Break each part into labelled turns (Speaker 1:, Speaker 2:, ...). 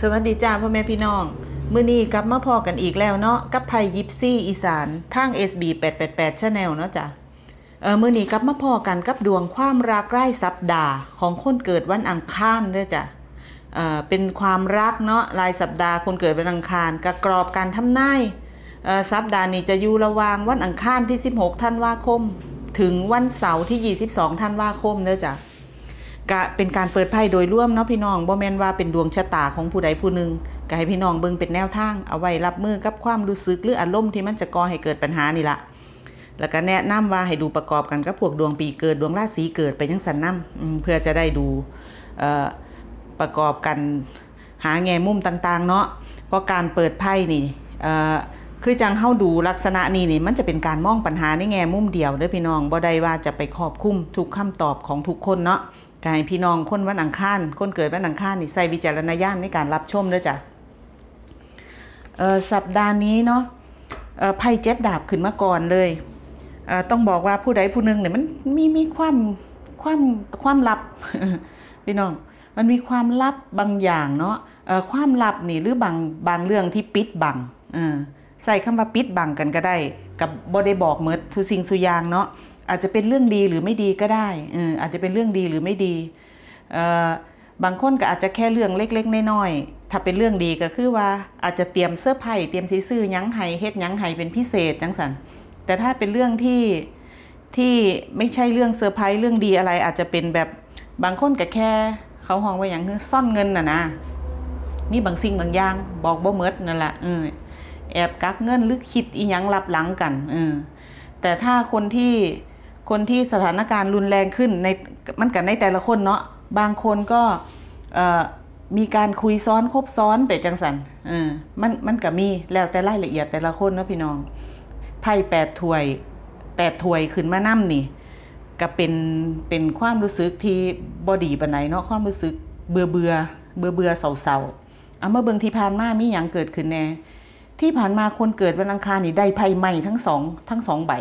Speaker 1: สวัสดีจ้าพ่อแม่พี่น้องมื้อนี้กลับมาพอกันอีกแล้วเนาะกับไพ่ยิปซี่อีสานทาง SB 888 Channel เนาะจ้ะเออมื้อนี้กลับมาพอกันกับดวงความรักไร้สัปดาห์ของคนเกิดวันอังคารเด้อจ้ะเออเป็นความรักเนาะรายสัปดาห์คนเกิดวันอังคารกระกรอบการทำนายเออสัปดาห์นี้จะอยู่ระวางวันอังคารที่ 16 ธันวาคม ถึงวันเสาร์ที่ 22 ธันวาคมเด้อจ้ะ ก็เป็นการเปิดไพ่โดยร่วมเนาะพี่น้องบ่แม่นว่าเป็นดวงชะตาของผู้ใดผู้หนึ่งก็ให้พี่น้องเบิ่งเป็นแนวทาง เอาไว้รับมือกับความรู้สึกหรืออารมณ์ที่มันจะก่อให้เกิดปัญหานี่ละแล้วก็แนะนำว่าให้ดูประกอบกันกับพวกดวงปีเกิดดวงราศีเกิดไปยังสันนำเพื่อจะได้ดูประกอบกันหาแง่มุมต่างๆ เนาะเพราะการเปิดไพ่นี่คือจังเข้าดูลักษณะนี้นี่มันจะเป็นการมองปัญหาในแง่มุมเดียวเด้อพี่น้องบ่ได้ว่าจะไปครอบคุมทุกคำตอบของทุกคนเนาะ กายพี่น้องคนวันอังคารคนเกิดวันอังคารนี่ใส่วิจารณญาณในการรับชมด้วยจ้ะสัปดาห์นี้เนาะไพ่เจ็ดดาบขึ้นมาก่อนเลยต้องบอกว่าผู้ใดผู้หนึ่งเนี่ยมันมีมีความความความลับพี่น้องมันมีความลับบางอย่างเนาะความลับนี่หรือบางบางเรื่องที่ปิดบังใส่คำว่าปิดบังกันก็ได้ กับบอได้บอกเมื่อทุสิ่งสุยางเนาะ อาจจะเป็นเรื่องดีหรือไม่ดีก็ได้เอออาจจะเป็นเรื่องดีหรือไม่ดีบางคนก็อาจจะแค่เรื่องเล็กๆน้อยๆถ้าเป็นเรื่องดีก็คือว่าอาจจะเตรียมเสื้อผ้าเตรียมซีซื่อยั้งไห้เฮ็ดยั้งไห้เป็นพิเศษจังสันแต่ถ้าเป็นเรื่องที่ที่ไม่ใช่เรื่องเซอร์ไพรส์เรื่องดีอะไร อาจจะเป็นแบบบางคนก็แค่ เขาห้องไว่าอย่างคือซ่อนเงินน่ะนะมีบางสิ่งบางอย่างบอกบ่เมิดนั่นแหละเออแอบกักเงินหรือคิดอีหยังลับหลังกันเออแต่ถ้าคนที่ คนที่สถานการณ์รุนแรงขึ้นในมันกันในแต่ละคนเนาะบางคนก็มีการคุยซ้อนคบซ้อนไปจังสันเออมันมันก็มีแล้วแต่รายละเอียดแต่ละคนเนาะพี่น้องไพ่แปดถ้วยแปดถ้วยขึ้นมานั่มนี่ก็เป็นเป็นความรู้สึกที่บอดีปานไหนเนาะความรู้สึกเบื่อเบื่อเบื่อเบื่อเศร้าเศร้าเอามาเบิ่งที่ผ่านมามีอย่างเกิดขึ้นแน่ที่ผ่านมาคนเกิดวันอังคารนี่ได้ไพ่ใหม่ทั้งสองทั้งสองใบ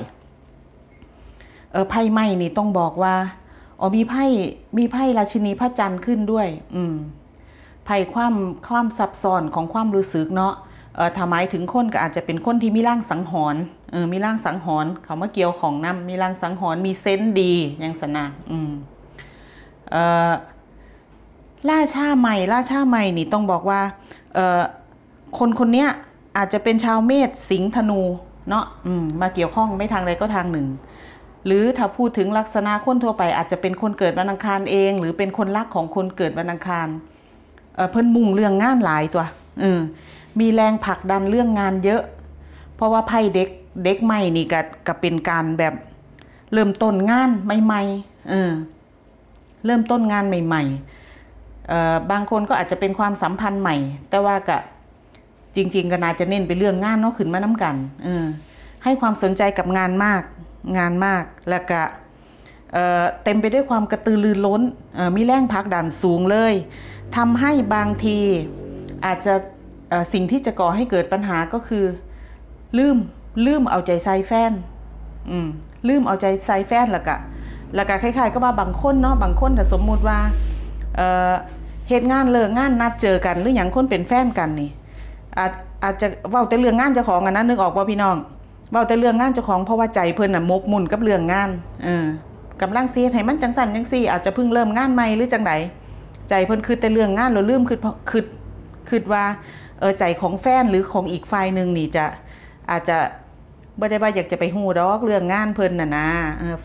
Speaker 1: เออไพ่ไหม้นี่ต้องบอกว่าอ๋อมีไพ่มีไพ่ราชินีพระจันทร์ขึ้นด้วย อืมไพ่ความความซับซ้อนของความรู้สึกเนาะเออถ้าหมายถึงคนก็อาจจะเป็นคนที่มีร่างสังหรณ์เออมีร่างสังหรณ์เขามาเกี่ยวของน้ำมีร่างสังหรณ์มีเซนต์ดีอย่างสนะอืมเออล่าชาใหม่ล่าชาใหม่นี่ต้องบอกว่าเออคนคนเนี้ยอาจจะเป็นชาวเมษสิงธนูเนาะอืมมาเกี่ยวข้องไม่ทางใดก็ทางหนึ่ง หรือถ้าพูดถึงลักษณะคนทั่วไป อาจจะเป็นคนเกิดวันอังคารเอง หรือเป็นคนรักของคนเกิดวันอังคารเเพิ่นมุ่งเรื่องงานหลายตัวออมีแรงผลักดันเรื่องงานเยอะ เพราะว่าไพ่เด็กเด็กใหม่นี่ก็ก็เป็นการแบบเริ่มต้นงานใหม่ๆเออเริ่มต้นงานใหม่ๆเอ่อบางคนก็อาจจะเป็นความสัมพันธ์ใหม่ แต่ว่าก็จริง ๆ ก็น่าจะเน้นไปเรื่องงานเนาะขึ้นมาน้ากันเออให้ความสนใจกับงานมาก งานมากแล้วก็เต็มไปด้วยความกระตือรือร้นมีแรงพักดันสูงเลยทำให้บางทีอาจจะสิ่งที่จะก่อให้เกิดปัญหาก็คือ ลืมลืมเอาใจใส่แฟนลืมเอาใจใส่แฟนแล้วก็แล้วก็คล้ายๆก็ว่าบางคนเนาะบางคนแต่สมมุติว่าเหตุงานเลิกงานนัดเจอกันหรืออย่างคนเป็นแฟนกันนี่อาจอาจจะว่าแต่เรื่องงานเจ้าของอันนั้นนึกออกว่าพี่น้อง เบาแต่เรื่องงานเจ้าของเพราะว่าใจเพิ่นน่ะมกมุ่นกับเรื่องงานเออกำลังเสียให้มันจังสั่นจังซี่ อาจจะเพิ่งเริ่มงานใหม่หรือจังไดใจเพิ่นคือแต่เรื่องงานเราลืมคือคือคือว่าเออใจของแฟนหรือของอีกฝ่ายหนึ่งนี่จะอาจจะไม่ได้ว่าอยากจะไปหูดอกเรื่องงานเพิ่นน่ะนะ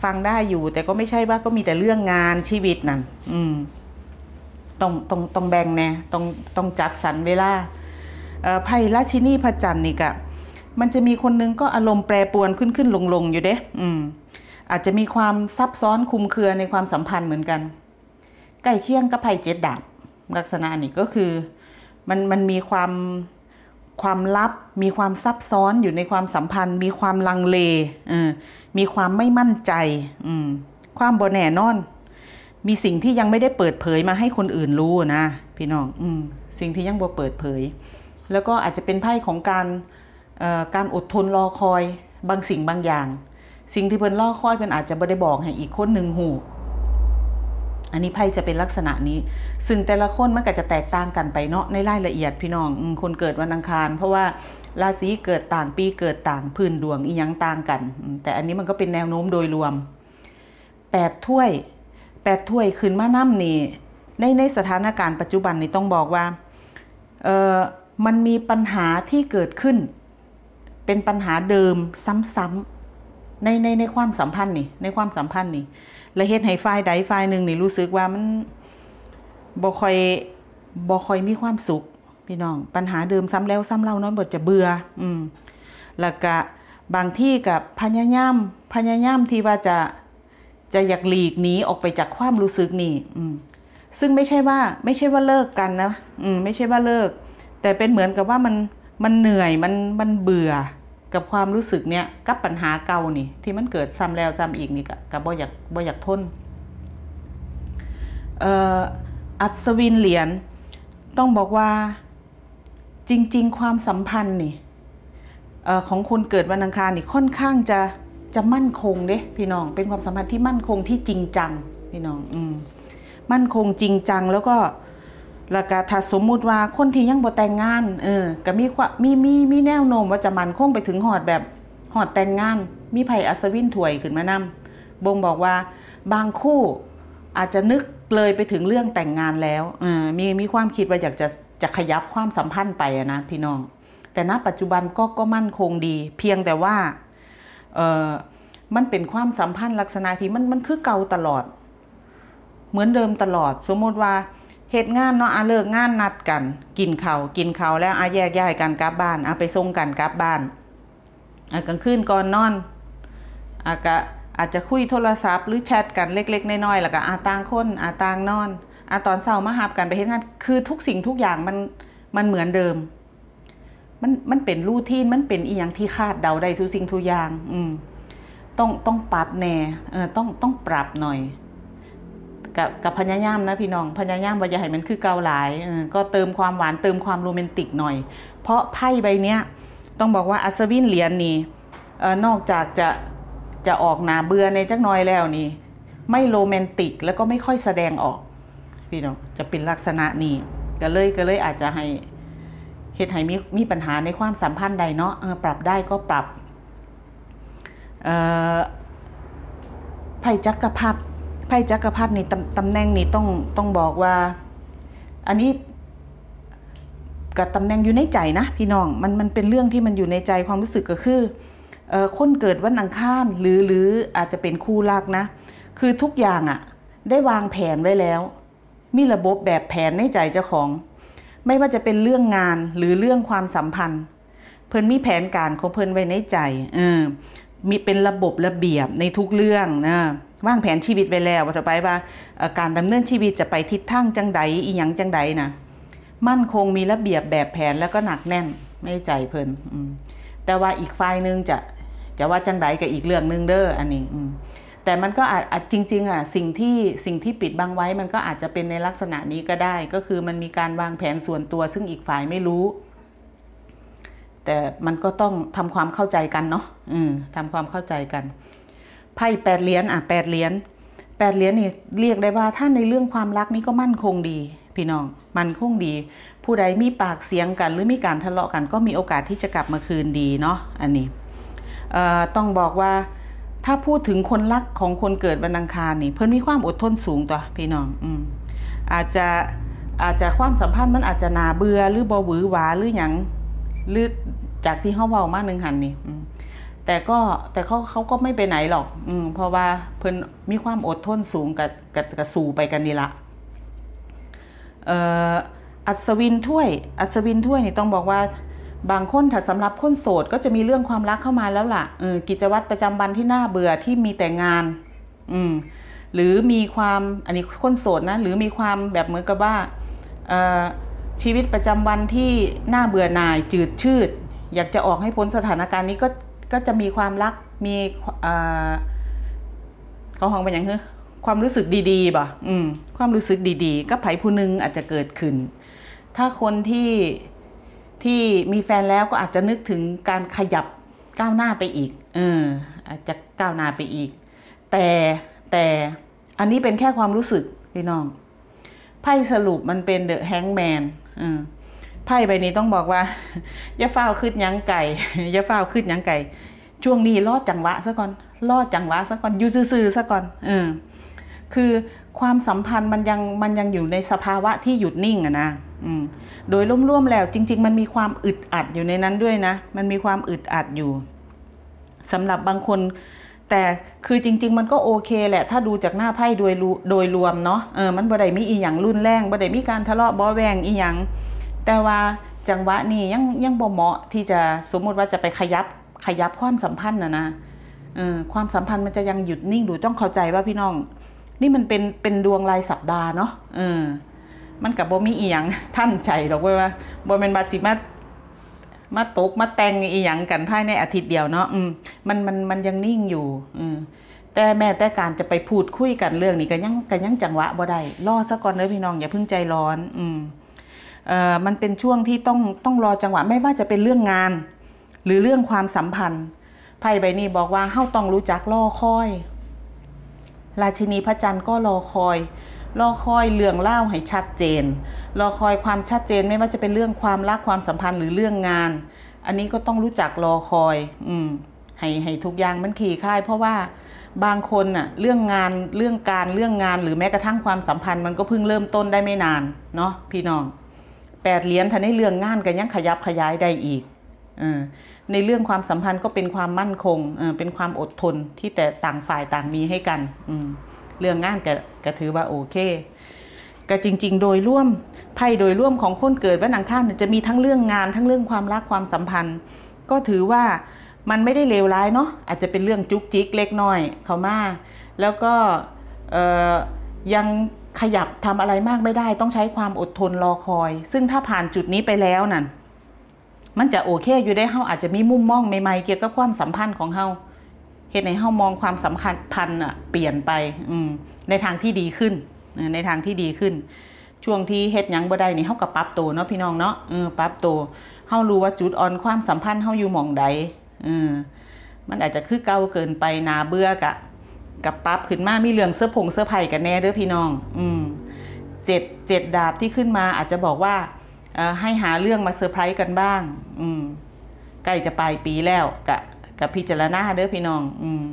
Speaker 1: ฟังได้อยู่ แต่ก็ไม่ใช่ว่าก็มีแต่เรื่องงานชีวิตนั่นอืมต้องต้องต้องแบ่งแน่ต้องต้องจัดสรรเวลาไพ่ราชินีพระจันทร์นี่กะ มันจะมีคนนึงก็อารมณ์แปรปรวนขึ้นขึ้นลงลงอยู่เด้อืม อาจจะมีความซับซ้อนคุมเครือในความสัมพันธ์เหมือนกัน ใกล้เคียงกับไพ่เจ็ดดาบลักษณะนี้ก็คือมันมันมีความความลับ มีความซับซ้อนอยู่ในความสัมพันธ์ มีความลังเลเออมีความไม่มั่นใจอืมความบนแน่นอน มีสิ่งที่ยังไม่ได้เปิดเผยมาให้คนอื่นรู้นะ พี่น้องอืมสิ่งที่ยังบ่เปิดเผย แล้วก็อาจจะเป็นไพ่ของการ การอดทนรอคอยบางสิ่งบางอย่าง สิ่งที่เพิ่นรอคอยเพิ่นอาจจะไม่ได้บอกให้อีกคนหนึ่งหูอันนี้ไพ่จะเป็นลักษณะนี้ ซึ่งแต่ละคนมันก็จะแตกต่างกันไปเนาะในรายละเอียดพี่น้องคนเกิดวันอังคาร เพราะว่าราศีเกิดต่างปีเกิดต่างพื้นดวงอีหยังต่างกัน แต่อันนี้มันก็เป็นแนวโน้มโดยรวมแปดถ้วยแปดถ้วยขึ้นมาน้ำนี่ในในสถานการณ์ปัจจุบันนี่ต้องบอกว่าเออมันมีปัญหาที่เกิดขึ้น เป็นปัญหาเดิมซ้ำๆในในในความสัมพันธ์นี่ในความสัมพันธ์นี่และเฮ็ดให้ฝ่ายใดฝ่ายหนึ่งนี่รู้สึกว่ามันบ่ค่อยบ่ค่อยมีความสุขพี่น้อง ปัญหาเดิมซ้ำแล้วซ้ำเล่าน้อยบ่จะเบื่ออืมแล้วก็บางที่กับพยายามพยายามที่ว่าจะจะอยากหลีกหนีออกไปจากความรู้สึกนี่อืมซึ่งไม่ใช่ว่า ไม่ใช่ว่าเลิกกันนะ อืมไม่ใช่ว่าเลิก แต่เป็นเหมือนกับว่ามันมันเหนื่อยมันมันเบื่อ กับความรู้สึกเนี้ยกับปัญหาเก่านี่ ที่มันเกิดซ้ำแล้วซ้ำอีกนี่กับบ่อยากบ่อยากทนอัศวินเหรียญต้องบอกว่าจริง ๆ ความสัมพันธ์นี่ของคนเกิดวันอังคารนี่ค่อนข้างจะจะมั่นคงเด้พี่น้อง เป็นความสัมพันธ์ที่มั่นคงที่จริงจังพี่น้อง อืมมั่นคงจริงจังแล้วก็ แล้วก็ถ้าสมมุติว่าคนที่ยังบ่แต่งงาน เออก็มีมีมีมีแนวโน้มว่าจะมันคงไปถึงหอดแบบหอดแต่งงาน มีไผ่อัศวินถวยขึ้นมานำบ่งบอกว่าบางคู่อาจจะนึกเลยไปถึงเรื่องแต่งงานแล้วเออมีมีความคิดว่าอยากจะจะขยับความสัมพันธ์ไปนะพี่น้อง แต่ณปัจจุบันก็ก็มั่นคงดี เพียงแต่ว่าเออมันเป็นความสัมพันธ์ลักษณะที่มันมันคือเก่าตลอด เหมือนเดิมตลอด สมมติว่า เหตุงานเนาะอาเลิกงานนัดกัน กินเขากินเขาแล้วอาแยกย้ายกันกลับบ้านอาไปส่งกันกลับบ้านอากลางคืนก่อนนอนอากะอาจจะคุยโทรศัพท์หรือแชทกันเล็ก ๆน้อยๆแล้วก็อาต่างคนอาต่างนอนอาตอนเช้ามาหับกันไปเฮ็ดงานคือทุกสิ่งทุกอย่างมันมันเหมือนเดิม มันมันเป็นรูทีนมันเป็นอีหยังที่คาดเดาได้ทุกสิ่งทุกอย่าง อืมต้องต้องปรับแน่เออต้องต้องปรับหน่อย กับกับพญายามนะพี่น้องพญายามว่าอย่าให้มันคือเกาหลายก็เติมความหวานเติมความโรแมนติกหน่อย เพราะไพ่ใบเนี้ยต้องบอกว่าอัศวินเหรียญนี่นอกจากจะจะออกหนาเบื่อในจักน้อยแล้วนี่ ไม่โรแมนติกแล้วก็ไม่ค่อยแสดงออก พี่น้องจะเป็นลักษณะนี้ก็เลยก็เลยอาจจะให้เหตุให้มีมีปัญหาในความสัมพันธ์ใดเนาะปรับได้ก็ปรับไพ่จักรพรรดิ ไพ่จักรพรรดินี่ตำแหน่งนี่ต้องต้องบอกว่า อันนี้กับตำแหน่งอยู่ในใจนะพี่น้องมันมันเป็นเรื่องที่มันอยู่ในใจความรู้สึกก็คือเอ่อคนเกิดวันอังคารหรือหรืออาจจะเป็นคู่รักนะ คือทุกอย่างอะ่ะได้วางแผนไว้แล้ว มีระบบแบบแผนในใจเจ้าของ ไม่ว่าจะเป็นเรื่องงานหรือเรื่องความสัมพันธ์ เพิ่นมีแผนการของเพิ่นไว้ในใจเออมีเป็นระบบระเบียบในทุกเรื่องนะ วางแผนชีวิตไว้แล้วว่าต่อไปว่าการดำเนินชีวิตจะไปทิศทางจังใดอีหยังจังใดนะมั่นคงมีระเบียบแบบแผนแล้วก็หนักแน่นไม่ใจเพลินแต่ว่าอีกฝ่ายนึงจะจะว่าจังใดกับอีกเรื่องนึงเด้ออันนี้แต่มันก็อาจจริงๆอะสิ่งที่สิ่งที่ปิดบังไว้มันก็อาจจะเป็นในลักษณะนี้ก็ได้ ก็คือมันมีการวางแผนส่วนตัว ซึ่งอีกฝ่ายไม่รู้ แต่มันก็ต้องทำความเข้าใจกันเนาะอืมทำความเข้าใจกัน ไพ่แปดเหรียญอะแปดเหรียญแปดเหรียญนี่เรียกได้ว่าถ้าในเรื่องความรักนี่ก็มั่นคงดี พี่น้องมั่นคงดี ผู้ใดมีปากเสียงกัน หรือมีการทะเลาะกันก็มีโอกาสที่จะกลับมาคืนดีเนาะอันนี้ต้องบอกว่าถ้าพูดถึงคนรักของคนเกิดวันอังคารนี่ เพิ่นมีความอดทนสูงต่อพี่น้องอืมอาจจะอาจจะความสัมพันธ์มันอาจจะนาเบื่อหรือบอหวือหวาหรืออย่างหรือจากที่เขาเว้ามาหนึ่งหันนี่ แต่ก็แต่เขาเขาก็ไม่ไปไหนหรอก อืมเพราะว่าเพิ่นมีความอดทนสูงกับกับกับสู่ไปกันนี่ละเอ่ออัศวินถ้วย อัศวินถ้วยนี่ต้องบอกว่าบางคนถ้าสำหรับคนโสดก็จะมีเรื่องความรักเข้ามาแล้วล่ะเออกิจวัตรประจำวันที่น่าเบื่อที่มีแต่งาน อืมหรือมีความอันนี้คนโสดนะ หรือมีความแบบเหมือนกับว่าชีวิตประจำวันที่น่าเบื่อหน่ายจืดชืด อยากจะออกให้พ้นสถานการณ์นี้ก็ ก็จะมีความรักมีเขาห้องเป็นอย่างเฮ้ความรู้สึกดีๆบ่อืม ความรู้สึกดีๆ ก็ไผผู้นึงอาจจะเกิดขึ้น ถ้าคนที่ที่มีแฟนแล้วก็อาจจะนึกถึงการขยับก้าวหน้าไปอีก เออ อาจจะก้าวหน้าไปอีก แต่แต่อันนี้เป็นแค่ความรู้สึกพี่น้อง ไพ่สรุปมันเป็นเดอะแฮงแมน ไพ่ใบนี้ต้องบอกว่าอย่าเฝ้าขึ้นยังไก่อย่าเฝ้าขึ้นยังไก่ ช่วงนี้รอดจังหวะซะก่อนรอดจังหวะซะก่อนอยู่ซื่อๆซะก่อนเออคือความสัมพันธ์มันยังมันยังอยู่ในสภาวะที่หยุดนิ่งอะนะโดยร่วมๆแล้วจริง ๆ มันมีความอึดอัดอยู่ในนั้นด้วยนะ มันมีความอึดอัดอยู่สำหรับบางคน แต่คือจริง ๆ มันก็โอเคแหละ ถ้าดูจากหน้าไพ่โดยโดยรวมเนาะเออมันบ่ได้มีอีหยังรุนแรงบ่ได้มีการทะเลาะบ่แวงอีหยัง แต่ว่าจังหวะนี้ยังยังบ่เหมาะที่จะสมมุติว่าจะไปขยับขยับความสัมพันธ์นะนะความสัมพันธ์มันจะยังหยุดนิ่งดูต้องเข้าใจว่าพี่น้อง นี่มันเป็นเป็นดวงรายสัปดาห์เนาะเออ มันกับบ่มีอีหยังท่านใจหรอกเว้ยว่าบ่เป็นบาสิมามาตกมาแต่งอีหยังกันภายในอาทิตย์เดียวเนาะอืมมันมันมันยังนิ่งอยู่อืมแต่แม้แต่การจะไปพูดคุยกันเรื่องนี้ก็ยังก็ยังจังหวะบ่ได้รอซะก่อนเด้อพี่น้องอย่าเพิ่งใจร้อน อืม มันเป็นช่วงที่ต้องต้องรอจังหวะไม่ว่าจะเป็นเรื่องงาน หรือเรื่องความสัมพันธ์ไพ่ใบนี้บอกว่าเฮาต้องรู้จักรอคอย ราชินีพระจันทร์ก็รอคอย รอคอยเรื่องเล่าให้ชัดเจน รอคอยความชัดเจนไม่ว่าจะเป็นเรื่องความรักความสัมพันธ์หรือเรื่องงาน อันนี้ก็ต้องรู้จักรอคอย อืมให้ให้ทุกอย่างมันขี่ค่าย เพราะว่าบางคนน่ะเรื่องงานเรื่องการเรื่องงานหรือแม้กระทั่งความสัมพันธ์มันก็เพิ่งเริ่มต้นได้ไม่นานเนาะพี่น้อง แปดเหรียญทันในเรื่องงานกันยังขยับขยายได้อีกอในเรื่องความสัมพันธ์ก็เป็นความมั่นคงเป็นความอดทนที่แต่ต่างฝ่ายต่างมีให้กันอืเรื่องงานก็กถือว่าโอเคก็จริง ๆ โดยร่วมไพ่โดยร่วมของคนเกิดวันอังคารจะมีทั้งเรื่องงานทั้งเรื่องความรักความสัมพันธ์ ก็ถือว่ามันไม่ได้เลวร้ายเนาะอาจจะเป็นเรื่องจุกจิกเล็กน้อยเขามาแล้วก็ยัง ขยับทำอะไรมากไม่ได้ ต้องใช้ความอดทนรอคอย ซึ่งถ้าผ่านจุดนี้ไปแล้วนั่นมันจะโอเคอยู่ได้เฮาอาจจะมีมุมมองใหม่ๆเกี่ยวกับความสัมพันธ์ของเฮาเหตุในเฮามองความสัมพันธ์อะเปลี่ยนไปอืในทางที่ดีขึ้นในทางที่ดีขึ้น ช่วงที่เฮ็ดยังบ่ได้นี่เฮากับปรับตัวเนาะพี่น้องเนาะเออปรับตัวเฮารู้ว่าจุดอ่อนความสัมพันธ์เฮาอยู่หม่องใดเออมันอาจจะคือเก่าเกินไปนาเบื่อกะ กับปรับขึ้นมามีเรื่องเสื้อผงเสื้อไผ่กันแน่เด้อพี่น้อง อืมเจ็ดเจ็ดดาบที่ขึ้นมาอาจจะบอกว่าให้หาเรื่องมาเซอร์ไพรส์กันบ้าง อืมใกล้จะปลายปีแล้วกะกับพิจารณาเด้อพี่น้อง อืม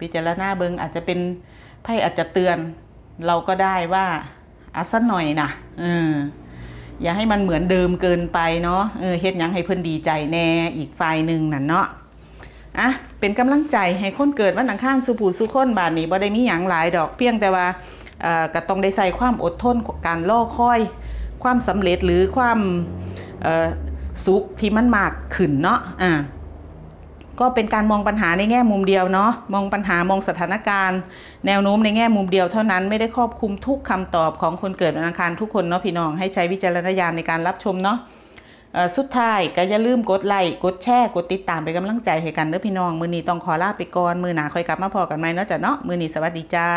Speaker 1: พิจารณาเบิงอาจจะเป็นไพ่อาจจะเตือน เราก็ได้ว่าอาสักหน่อยนะเอออย่าให้มันเหมือนเดิมเกินไปเนาะเออเฮ็ดยังให้เพื่อนดีใจแน่อีกฝ่ายหนึ่งนั่นเนาะอะ เป็นกำลังใจให้คนเกิดวันอังคารสุผูสุคนบาทนี้บ่ได้มีหยังหลายดอกเพียงแต่ว่าก็ต้องได้ใส่ความอดทนการรอคอย ความสำเร็จหรือความสุขที่มันมากขึ้นเนาะอ่าก็เป็นการมองปัญหาในแง่มุมเดียวเนาะมองปัญหามองสถานการณ์ แนวโน้มในแง่มุมเดียวเท่านั้นไม่ได้ครอบคลุมทุกคำตอบของคนเกิดวันอังคารทุกคนเนาะพี่น้องให้ใช้วิจารณญาณในการรับชมเนาะ สุดท้ายก็อย่าลืมกดไลค์กดแชร์กดติดตามไปกำลังใจให้กันเด้อพี่น้อง มือนี้ต้องขอลาไปก่อน มือหนาคอยกลับมาพอกันไหมเนาะจ้ะเนาะมือนี้สวัสดีจ้า